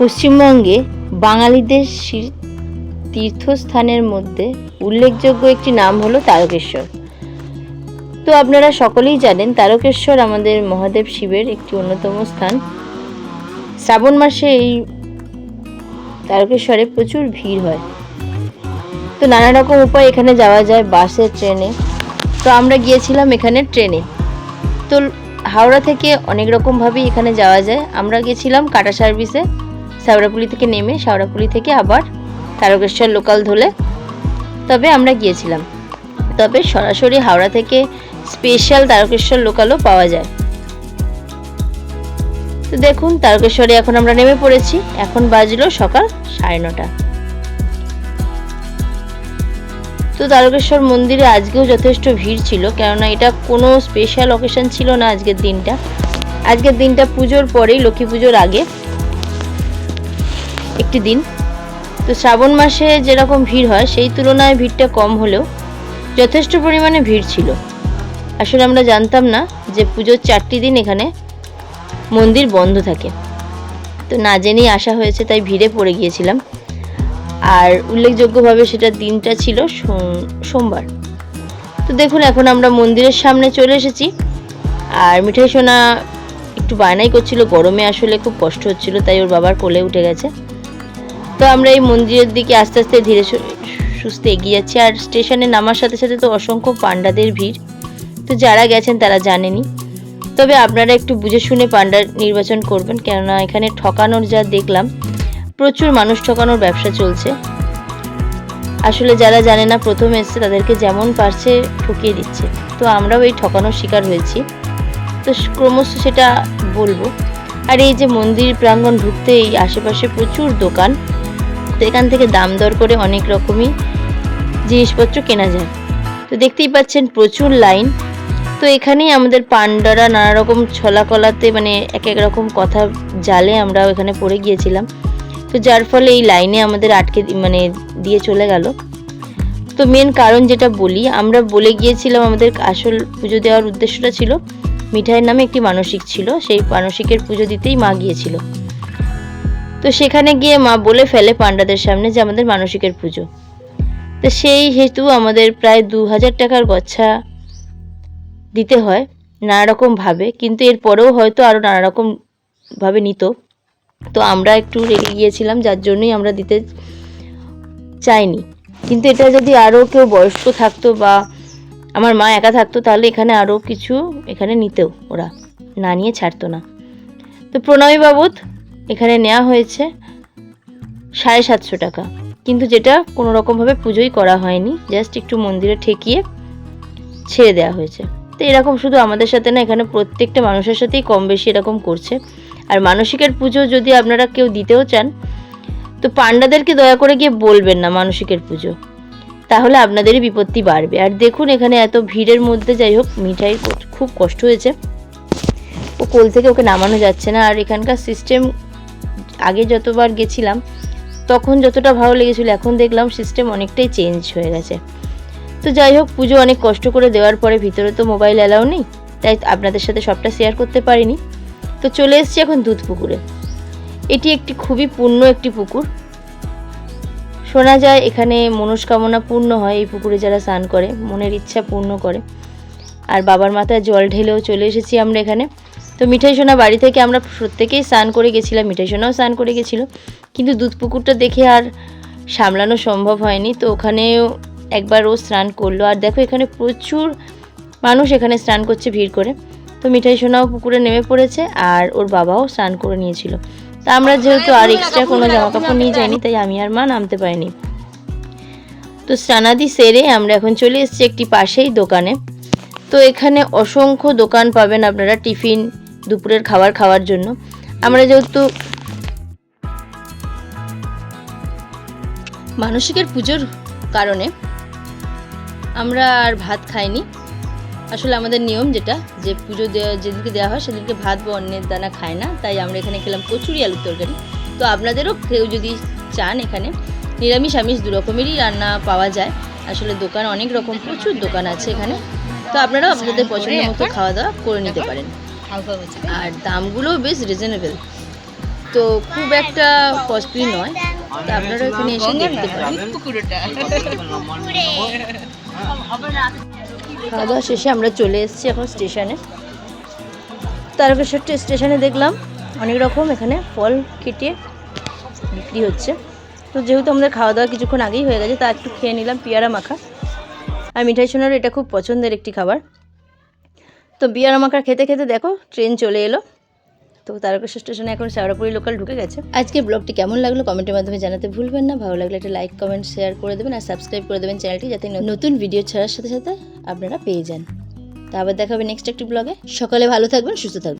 পশ্চিমবঙ্গে বাঙালিদের তীর্থস্থানের মধ্যে উল্লেখযোগ্য একটি নাম হলো তারকেশ্বর। তো আপনারা সকলেই জানেন তারকেশ্বর আমাদের মহাদেব শিবের একটি অন্যতম স্থান। শ্রাবণ মাসে এই তারকেশ্বরে প্রচুর ভিড় হয়। তো নানা রকম উপায় এখানে যাওয়া যায় বাসে, ট্রেনে। তো আমরা গিয়েছিলাম এখানে ট্রেনে। তো হাওড়া থেকে অনেক রকমভাবেই এখানে যাওয়া যায়। আমরা গেছিলাম কাটা সার্ভিসে। শাওড়াপুলি থেকে নেমে শাওড়াপুলি থেকে আবার তারকেশ্বর লোকাল ধরে তবে আমরা গিয়েছিলাম। তবে সরাসরি হাওড়া থেকে স্পেশাল তারকেশ্বর লোকালও পাওয়া যায়। তো দেখুন, তারকেশ্বরে এখন আমরা নেমে পড়েছি। এখন বাজলো সকাল সাড়ে নটা। তো তারকেশ্বর মন্দিরে আজকেও যথেষ্ট ভিড় ছিল, কেননা এটা কোনো স্পেশাল অকেশন ছিল না আজকের দিনটা। আজকের দিনটা পুজোর পরেই লক্ষ্মী পুজোর আগে একটি দিন। তো শ্রাবণ মাসে যেরকম ভিড় হয়, সেই তুলনায় ভিড়টা কম হলেও যথেষ্ট পরিমাণে ভিড় ছিল। আসলে আমরা জানতাম না যে পুজোর চারটি দিন এখানে মন্দির বন্ধ থাকে। তো না জেনেই আসা হয়েছে, তাই ভিড়ে পড়ে গিয়েছিলাম। আর উল্লেখযোগ্যভাবে সেটা দিনটা ছিল সোম- সোমবার। তো দেখুন, এখন আমরা মন্দিরের সামনে চলে এসেছি। আর মিঠাই সোনা একটু বায়নাই করছিল, গরমে আসলে খুব কষ্ট হচ্ছিল, তাই ওর বাবার কোলে উঠে গেছে। তো আমরা এই মন্দিরের দিকে আস্তে আস্তে ধীরে সুস্থে এগিয়ে যাচ্ছি। আর স্টেশনে নামার সাথে সাথে তো অসংখ্য পাণ্ডাদের ভিড়। তো যারা গেছেন তারা জানেনি তবে আপনারা একটু বুঝে শুনে পাণ্ডা নির্বাচন করবেন। কেননা এখানে ঠকানোর যা দেখলাম, প্রচুর মানুষ ঠকানোর ব্যবসা চলছে। আসলে যারা জানে না, প্রথম এসছে তাদেরকে যেমন পারছে ঠকিয়ে দিচ্ছে। তো আমরাও এই ঠকানোর শিকার হয়েছি। তো ক্রমশ সেটা বলব। আর এই যে মন্দির প্রাঙ্গণ ঢুকতে এই আশেপাশে প্রচুর দোকান। তো এখান থেকে দাম দর করে অনেক রকমই জিনিসপত্র কেনা যায়। তো দেখতেই পাচ্ছেন প্রচুর লাইন। তো এখানেই আমাদের পান্ডারা নানা রকম ছলাকলাতে মানে এক এক রকম কথা জালে আমরা এখানে পড়ে গিয়েছিলাম। তো যার ফলে এই লাইনে আমাদের আটকে মানে দিয়ে চলে গেল। তো মেন কারণ যেটা বলি, আমরা বলে গিয়েছিলাম আমাদের আসল পুজো দেওয়ার উদ্দেশ্যটা ছিল, মিঠাইয়ের নামে একটি মানসিক ছিল, সেই মানসিকের পুজো দিতেই মা গিয়েছিল। তো সেখানে গিয়ে মা বলে ফেলে পাণ্ডাদের সামনে যে আমাদের মানসিকের পুজো। তো সেই হেতু আমাদের প্রায় দু হাজার টাকার গচ্ছা দিতে হয় নানা রকম ভাবে, কিন্তু এরপরেও হয়তো আরও নানা রকম ভাবে নিত। তো আমরা একটু রেগে গিয়েছিলাম, যার জন্যই আমরা দিতে চাইনি। কিন্তু এটা যদি আরও কেউ বয়স্ক থাকতো বা আমার মা একা থাকতো, তাহলে এখানে আরও কিছু এখানে নিতেও ওরা। না নিয়ে ছাড়তো না। তো প্রণামী বাবদ এখানে নেওয়া হয়েছে সাড়ে সাতশো টাকা। কিন্তু যেটা কোনো রকমভাবে পুজোই করা হয়নি জাস্ট একটু মন্দিরে ঠেকিয়ে ছেড়ে দেওয়া হয়েছে। তো এরকম শুধু আমাদের সাথে না, এখানে প্রত্যেকটা মানুষের সাথেই কম বেশি এরকম করছে। আর মানসিকের পুজো যদি আপনারা কেউ দিতেও চান, তো পাণ্ডাদেরকে দয়া করে গিয়ে বলবেন না মানসিকের পুজো। তাহলে আপনাদেরই বিপত্তি বাড়বে। আর দেখুন, এখানে এত ভিড়ের মধ্যে যাই হোক, মিঠাই খুব কষ্ট হয়েছে। ও কোল থেকে ওকে নামানো যাচ্ছে না। আর এখানকার সিস্টেম আগে যতবার গেছিলাম, তখন যতটা ভালো লেগেছিল, এখন দেখলাম সিস্টেম অনেকটাই চেঞ্জ হয়ে গেছে। তো যাই হোক, পুজো অনেক কষ্ট করে দেওয়ার পরে ভিতরে তো মোবাইল অ্যালাউ নেই, তাই আপনাদের সাথে সবটা শেয়ার করতে পারিনি। তো চলে এসেছি এখন দুধ পুকুরে এটি একটি খুবই পূর্ণ একটি পুকুর। শোনা যায় এখানে মনস্কামনা পূর্ণ হয় এই পুকুরে যারা স্নান করে, মনের ইচ্ছা পূর্ণ করে। আর বাবার মাথায় জল ঢেলেও চলে এসেছি আমরা এখানে। তো মিঠাই সোনা বাড়ি থেকে আমরা প্রত্যেকেই স্নান করে গেছিলাম, মিঠাই সোনাও স্নান করে গেছিল। কিন্তু দুধ পুকুরটা দেখে আর সামলানো সম্ভব হয়নি, তো ওখানেও একবার ও স্নান করল। আর দেখো এখানে প্রচুর মানুষ এখানে স্নান করছে ভিড় করে। তো মিঠাই সোনাও পুকুরে নেমে পড়েছে আর ওর বাবাও স্নান করে নিয়েছিল। তা আমরা যেহেতু আর এক্সট্রা কোনো জামা কাপড় নিয়ে যাইনি, তাই আমি আর মা নামতে পারিনি। তো স্নানাদি সেরে আমরা এখন চলে এসেছি একটি পাশেই দোকানে। তো এখানে অসংখ্য দোকান পাবেন আপনারা, টিফিন দুপুরের খাবার খাওয়ার জন্য। আমরা যেহেতু মানসিকের পুজোর কারণে আমরা আর ভাত খাইনি। আসলে আমাদের নিয়ম যেটা, যে পুজো দেওয়া, যেদিনকে দেওয়া হয় সেদিনকে ভাত বা অন্যের দানা খায় না, তাই আমরা এখানে খেলাম কচুরি আলুর তরকারি। তো আপনাদেরও কেউ যদি চান এখানে, নিরামিষ আমিষ দু রকমেরই রান্না পাওয়া যায়। আসলে দোকান অনেক রকম, প্রচুর দোকান আছে এখানে। তো আপনারাও আপনাদের পছন্দ মতো খাওয়া দাওয়া করে নিতে পারেন। আর দামগুলোও বেশ রিজনেবল তো খুব একটা কস্টলি নয়। তো আপনারা এখানে এসে দেখতে পারেন। খাওয়া দাওয়া শেষে আমরা চলে এসেছি এখন স্টেশনে। তারকেশ্বর স্টেশনে দেখলাম। অনেক রকম এখানে ফল কেটে বিক্রি হচ্ছে। তো যেহেতু আমাদের খাওয়া দাওয়া কিছুক্ষণ আগেই হয়ে গেছে তা একটু খেয়ে নিলাম। পেয়ারা মাখা। আর মিঠাই সোনার এটা খুব পছন্দের একটি খাবার। তো বিয়ার আমাকে খেতে খেতে দেখো ট্রেন চলে এলো। তো তারকেশ্বর স্টেশনে এখন শেওড়াপুরি লোকাল ঢুকে গেছে। আজকে ব্লগটি কেমন লাগল কমেন্টের মাধ্যমে জানাতে ভুলবেন না। ভালো লাগলে একটা লাইক কমেন্ট শেয়ার করে দেবেন আর সাবস্ক্রাইব করে দেবেন চ্যানেলটি যাতে নতুন ভিডিও ছাড়ার সাথে সাথে আপনারা পেয়ে যান। তো আবার দেখাবে নেক্সট একটি ব্লগে সকালে ভালো থাকবেন, সুস্থ থাকবেন।